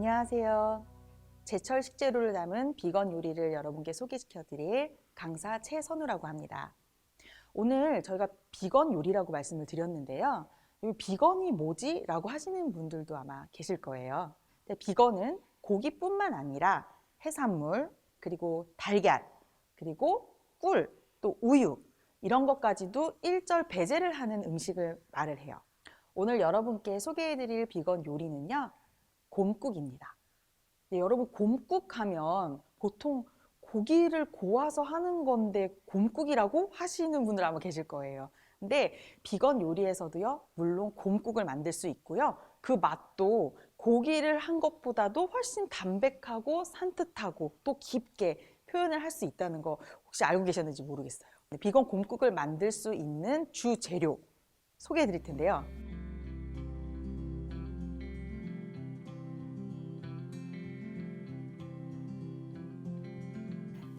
안녕하세요. 제철 식재료를 담은 비건 요리를 여러분께 소개시켜 드릴 강사 최선우라고 합니다. 오늘 저희가 비건 요리라고 말씀을 드렸는데요. 이 비건이 뭐지? 라고 하시는 분들도 아마 계실 거예요. 비건은 고기뿐만 아니라 해산물, 그리고 달걀, 그리고 꿀, 또 우유, 이런 것까지도 일절 배제를 하는 음식을 말을 해요. 오늘 여러분께 소개해 드릴 비건 요리는요, 곰국입니다. 네, 여러분, 곰국 하면 보통 고기를 고아서 하는 건데 곰국이라고 하시는 분들 아마 계실 거예요. 근데 비건 요리에서도요, 물론 곰국을 만들 수 있고요. 그 맛도 고기를 한 것보다도 훨씬 담백하고 산뜻하고 또 깊게 표현을 할 수 있다는 거 혹시 알고 계셨는지 모르겠어요. 네, 비건 곰국을 만들 수 있는 주 재료 소개해 드릴 텐데요.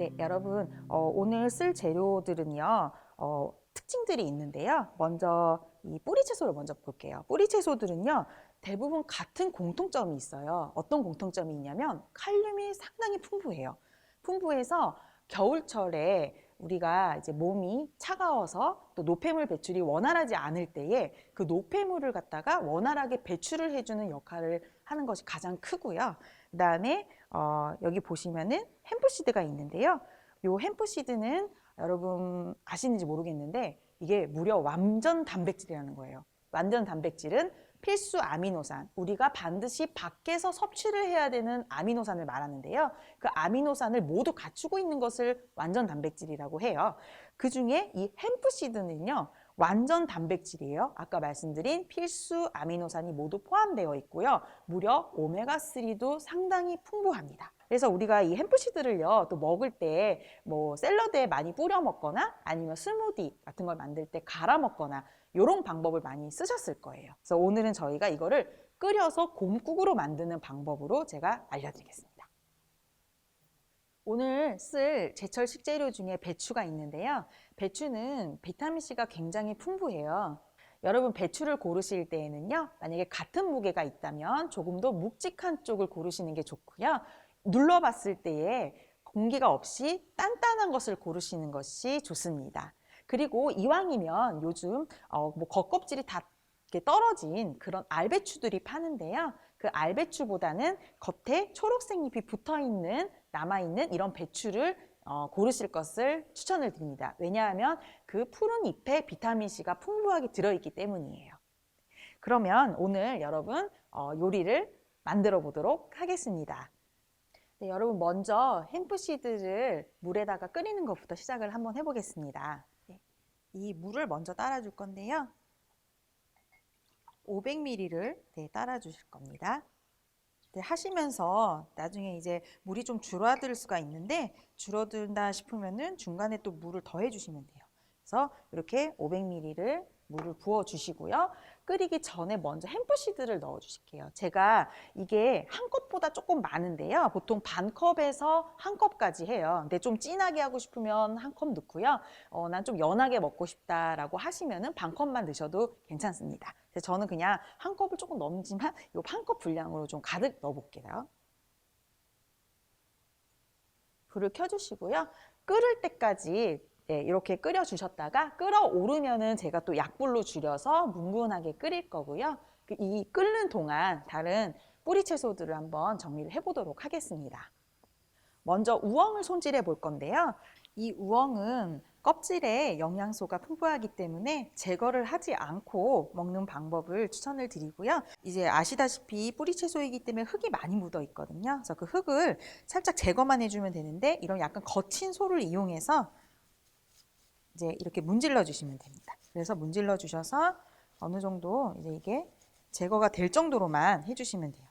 네, 여러분, 어, 오늘 쓸 재료들은요, 어, 특징들이 있는데요. 먼저 이 뿌리 채소를 먼저 볼게요. 뿌리 채소들은요, 대부분 같은 공통점이 있어요. 어떤 공통점이 있냐면 칼륨이 상당히 풍부해요. 풍부해서 겨울철에 우리가 이제 몸이 차가워서 또 노폐물 배출이 원활하지 않을 때에 그 노폐물을 갖다가 원활하게 배출을 해주는 역할을 하는 것이 가장 크고요. 그 다음에 어, 여기 보시면은 햄프시드가 있는데요. 요 햄프시드는 여러분 아시는지 모르겠는데 이게 무려 완전 단백질이라는 거예요. 완전 단백질은 필수 아미노산, 우리가 반드시 밖에서 섭취를 해야 되는 아미노산을 말하는데요. 그 아미노산을 모두 갖추고 있는 것을 완전 단백질이라고 해요. 그 중에 이 햄프시드는요, 완전 단백질이에요. 아까 말씀드린 필수 아미노산이 모두 포함되어 있고요. 무려 오메가3도 상당히 풍부합니다. 그래서 우리가 이 햄프시드를요, 또 먹을 때 뭐 샐러드에 많이 뿌려 먹거나 아니면 스무디 같은 걸 만들 때 갈아 먹거나 이런 방법을 많이 쓰셨을 거예요. 그래서 오늘은 저희가 이거를 끓여서 곰국으로 만드는 방법으로 제가 알려드리겠습니다. 오늘 쓸 제철 식재료 중에 배추가 있는데요. 배추는 비타민C가 굉장히 풍부해요. 여러분 배추를 고르실 때에는요. 만약에 같은 무게가 있다면 조금 더 묵직한 쪽을 고르시는 게 좋고요. 눌러봤을 때에 공기가 없이 단단한 것을 고르시는 것이 좋습니다. 그리고 이왕이면 요즘 어, 뭐 겉껍질이 다 이렇게 떨어진 그런 알배추들이 파는데요. 그 알배추보다는 겉에 초록색 잎이 붙어 있는 남아 있는 이런 배추를 어, 고르실 것을 추천을 드립니다. 왜냐하면 그 푸른 잎에 비타민 C가 풍부하게 들어있기 때문이에요. 그러면 오늘 여러분 어, 요리를 만들어 보도록 하겠습니다. 네, 여러분 먼저 햄프시드를 물에다가 끓이는 것부터 시작을 한번 해보겠습니다. 네, 이 물을 먼저 따라 줄 건데요. 500ml를 네, 따라 주실 겁니다. 네, 하시면서 나중에 이제 물이 좀 줄어들 수가 있는데 줄어든다 싶으면은 중간에 또 물을 더해 주시면 돼요. 그래서 이렇게 500ml를 물을 부어 주시고요. 끓이기 전에 먼저 햄프시드를 넣어 주실게요. 제가 이게 한 컵보다 조금 많은데요. 보통 반 컵에서 한 컵까지 해요. 근데 좀 진하게 하고 싶으면 한 컵 넣고요. 어, 난 좀 연하게 먹고 싶다라고 하시면은 반 컵만 드셔도 괜찮습니다. 그래서 저는 그냥 한 컵을 조금 넘지만 이한컵 분량으로 좀 가득 넣어 볼게요. 불을 켜주시고요. 끓을 때까지 네, 이렇게 끓여 주셨다가 끓어오르면은 제가 또 약불로 줄여서 뭉근하게 끓일 거고요. 그이 끓는 동안 다른 뿌리 채소들을 한번 정리를 해보도록 하겠습니다. 먼저 우엉을 손질해 볼 건데요. 이 우엉은 껍질에 영양소가 풍부하기 때문에 제거를 하지 않고 먹는 방법을 추천을 드리고요. 이제 아시다시피 뿌리 채소이기 때문에 흙이 많이 묻어 있거든요. 그래서 그 흙을 살짝 제거만 해주면 되는데 이런 약간 거친 소를 이용해서 이제 이렇게 문질러 주시면 됩니다. 그래서 문질러 주셔서 어느 정도 이제 이게 제거가 될 정도로만 해주시면 돼요.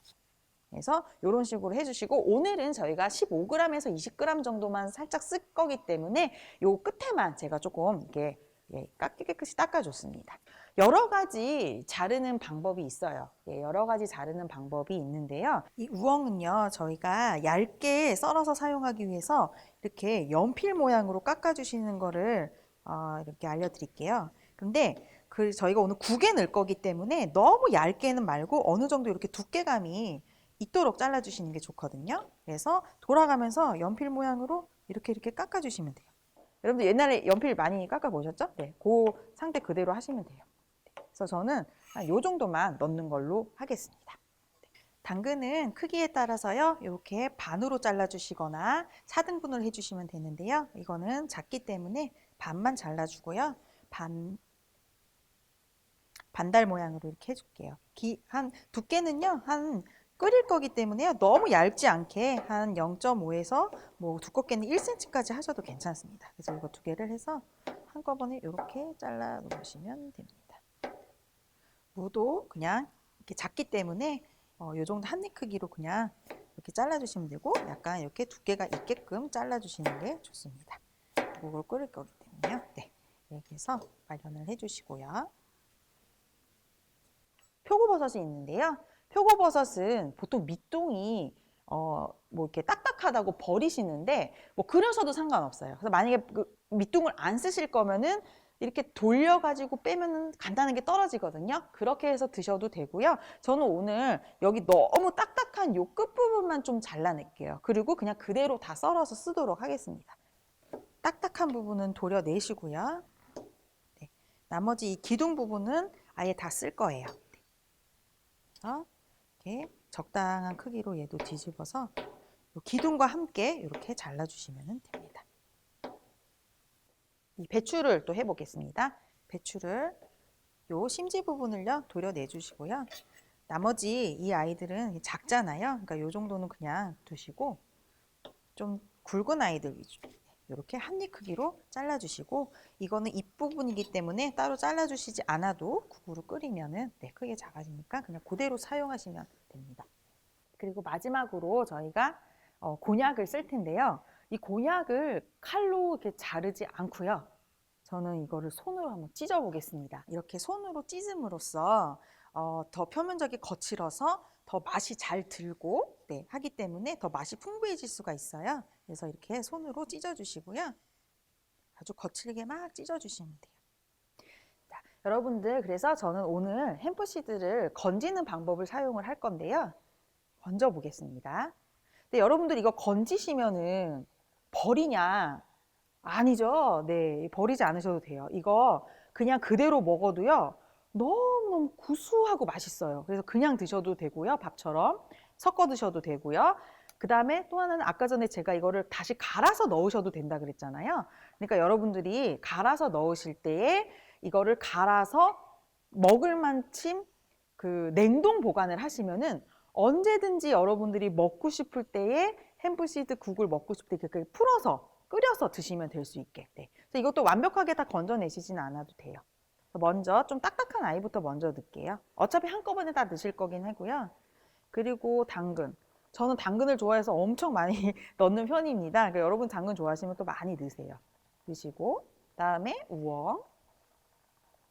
그래서 이런 식으로 해주시고 오늘은 저희가 15g에서 20g 정도만 살짝 쓸 거기 때문에 요 끝에만 제가 조금 이렇게 예, 깎- 깨끗이 닦아줬습니다. 여러 가지 자르는 방법이 있어요. 예, 여러 가지 자르는 방법이 있는데요. 이 우엉은요, 저희가 얇게 썰어서 사용하기 위해서 이렇게 연필 모양으로 깎아주시는 거를 어, 이렇게 알려드릴게요. 근데 그 저희가 오늘 국에 넣을 거기 때문에 너무 얇게는 말고 어느 정도 이렇게 두께감이 있도록 잘라주시는 게 좋거든요. 그래서 돌아가면서 연필 모양으로 이렇게 이렇게 깎아주시면 돼요. 여러분들 옛날에 연필 많이 깎아보셨죠? 네, 그 상태 그대로 하시면 돼요. 네, 그래서 저는 한 요 정도만 넣는 걸로 하겠습니다. 네, 당근은 크기에 따라서요, 이렇게 반으로 잘라주시거나 4등분을 해주시면 되는데요. 이거는 작기 때문에 반만 잘라주고요. 반, 반달 모양으로 이렇게 해줄게요. 기, 한 두께는요, 한 끓일 거기 때문에요. 너무 얇지 않게 한 0.5에서 뭐 두껍게는 1cm까지 하셔도 괜찮습니다. 그래서 이거 두 개를 해서 한꺼번에 이렇게 잘라 놓으시면 됩니다. 무도 그냥 이렇게 작기 때문에 어, 요 정도 한 입 크기로 그냥 이렇게 잘라주시면 되고 약간 이렇게 두께가 있게끔 잘라주시는 게 좋습니다. 무를 끓일 거기 때문에요. 네, 이렇게 해서 마련을 해주시고요. 표고버섯이 있는데요. 표고버섯은 보통 밑동이 어, 뭐 이렇게 딱딱하다고 버리시는데 뭐 그러셔도 상관없어요. 그래서 만약에 그 밑둥을 안 쓰실 거면은 이렇게 돌려가지고 빼면은 간단하게 떨어지거든요. 그렇게 해서 드셔도 되고요. 저는 오늘 여기 너무 딱딱한 요 끝부분만 좀 잘라낼게요. 그리고 그냥 그대로 다 썰어서 쓰도록 하겠습니다. 딱딱한 부분은 도려내시고요. 네. 나머지 이 기둥 부분은 아예 다 쓸 거예요. 네. 이렇게 적당한 크기로 얘도 뒤집어서 요 기둥과 함께 이렇게 잘라주시면 됩니다. 이 배추를 또 해보겠습니다. 배추를 요 심지 부분을요 도려내 주시고요. 나머지 이 아이들은 작잖아요. 그러니까 요 정도는 그냥 두시고 좀 굵은 아이들 위주 이렇게 한 입 크기로 잘라주시고 이거는 잎 부분이기 때문에 따로 잘라주시지 않아도 국으로 끓이면은 네, 크게 작아지니까 그냥 그대로 사용하시면 됩니다. 그리고 마지막으로 저희가 어, 곤약을 쓸 텐데요. 이 곤약을 칼로 이렇게 자르지 않고요. 저는 이거를 손으로 한번 찢어 보겠습니다. 이렇게 손으로 찢음으로써 어, 더 표면적이 거칠어서 더 맛이 잘 들고 네, 하기 때문에 더 맛이 풍부해질 수가 있어요. 그래서 이렇게 손으로 찢어 주시고요. 아주 거칠게 막 찢어 주시면 돼요. 자, 여러분들 그래서 저는 오늘 햄프시드를 건지는 방법을 사용을 할 건데요. 건져 보겠습니다. 근데 여러분들 이거 건지시면은 버리냐? 아니죠. 네, 버리지 않으셔도 돼요. 이거 그냥 그대로 먹어도요. 너무너무 구수하고 맛있어요. 그래서 그냥 드셔도 되고요. 밥처럼 섞어 드셔도 되고요. 그 다음에 또 하나는 아까 전에 제가 이거를 다시 갈아서 넣으셔도 된다 그랬잖아요. 그러니까 여러분들이 갈아서 넣으실 때에 이거를 갈아서 먹을 만큼 그 냉동 보관을 하시면은 언제든지 여러분들이 먹고 싶을 때에 햄프시드 국을 먹고 싶을 때 이렇게 풀어서 끓여서 드시면 될 수 있게. 네. 그래서 이것도 완벽하게 다 건져내시지는 않아도 돼요. 먼저 좀 딱딱한 아이부터 먼저 넣을게요. 어차피 한꺼번에 다 넣으실 거긴 하고요. 그리고 당근. 저는 당근을 좋아해서 엄청 많이 넣는 편입니다. 그러니까 여러분 당근 좋아하시면 또 많이 넣으세요. 넣으시고 그다음에 우엉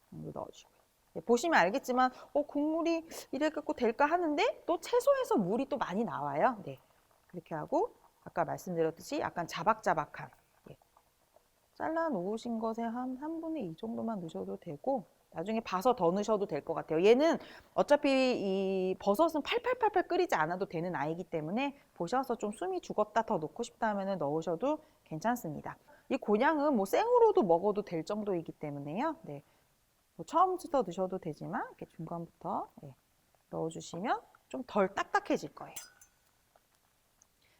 넣어주시고요. 네, 보시면 알겠지만 어, 국물이 이래 갖고 될까 하는데 또 채소에서 물이 또 많이 나와요. 네. 그렇게 하고 아까 말씀드렸듯이 약간 자박자박한 예. 잘라 놓으신 것에 한, 한 분의 이 정도만 넣으셔도 되고 나중에 봐서 더 넣으셔도 될 것 같아요. 얘는 어차피 이 버섯은 팔팔팔팔 끓이지 않아도 되는 아이기 때문에 보셔서 좀 숨이 죽었다 더 넣고 싶다 하면 넣으셔도 괜찮습니다. 이 곤양은 뭐 생으로도 먹어도 될 정도이기 때문에요. 네. 뭐 처음부터 넣으셔도 되지만 이렇게 중간부터 네. 넣어주시면 좀 덜 딱딱해질 거예요.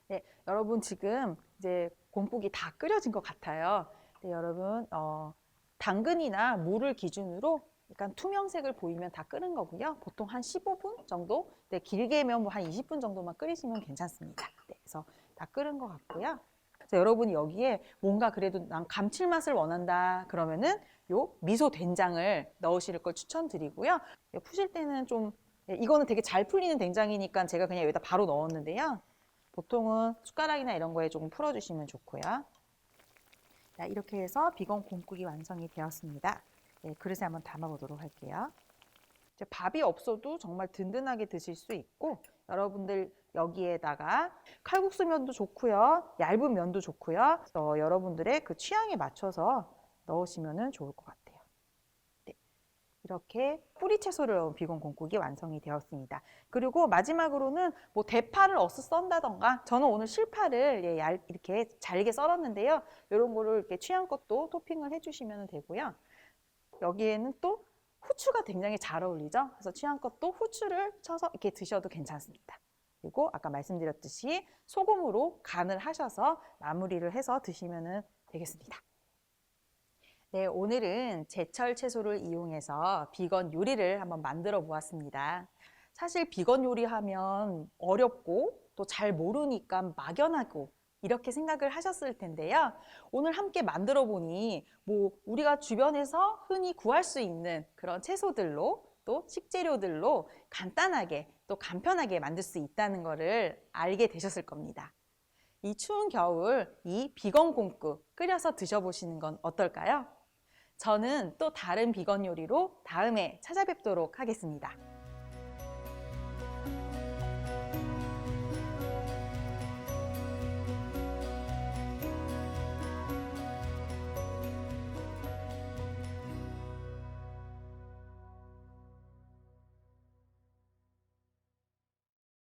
네, 여러분 지금 이제 곰국이 다 끓여진 것 같아요. 네, 여러분 어, 당근이나 물을 기준으로 약간 투명색을 보이면 다 끓은 거고요. 보통 한 15분 정도, 네, 길게면 뭐 한 20분 정도만 끓이시면 괜찮습니다. 네, 그래서 다 끓은 것 같고요. 그래서 여러분이 여기에 뭔가 그래도 난 감칠맛을 원한다 그러면은 요 미소 된장을 넣으실 걸 추천드리고요. 예, 푸실 때는 좀 예, 이거는 되게 잘 풀리는 된장이니까 제가 그냥 여기다 바로 넣었는데요. 보통은 숟가락이나 이런 거에 조금 풀어주시면 좋고요. 자, 이렇게 해서 비건 곰국이 완성이 되었습니다. 네, 그릇에 한번 담아보도록 할게요. 밥이 없어도 정말 든든하게 드실 수 있고 여러분들 여기에다가 칼국수 면도 좋고요. 얇은 면도 좋고요. 어, 여러분들의 그 취향에 맞춰서 넣으시면 좋을 것 같아요. 네. 이렇게 뿌리 채소를 넣은 비건 곰국이 완성이 되었습니다. 그리고 마지막으로는 뭐 대파를 어슷 썬다던가 저는 오늘 실파를 예, 얇- 이렇게 잘게 썰었는데요. 이런 거를 이렇게 취향껏 또 토핑을 해주시면 되고요. 여기에는 또 후추가 굉장히 잘 어울리죠. 그래서 취향껏 또 후추를 쳐서 이렇게 드셔도 괜찮습니다. 그리고 아까 말씀드렸듯이 소금으로 간을 하셔서 마무리를 해서 드시면 되겠습니다. 네, 오늘은 제철 채소를 이용해서 비건 요리를 한번 만들어 보았습니다. 사실 비건 요리하면 어렵고 또 잘 모르니까 막연하고 이렇게 생각을 하셨을 텐데요. 오늘 함께 만들어 보니 뭐 우리가 주변에서 흔히 구할 수 있는 그런 채소들로 또 식재료들로 간단하게 또 간편하게 만들 수 있다는 것을 알게 되셨을 겁니다. 이 추운 겨울 이 비건 곰국 끓여서 드셔보시는 건 어떨까요? 저는 또 다른 비건 요리로 다음에 찾아뵙도록 하겠습니다.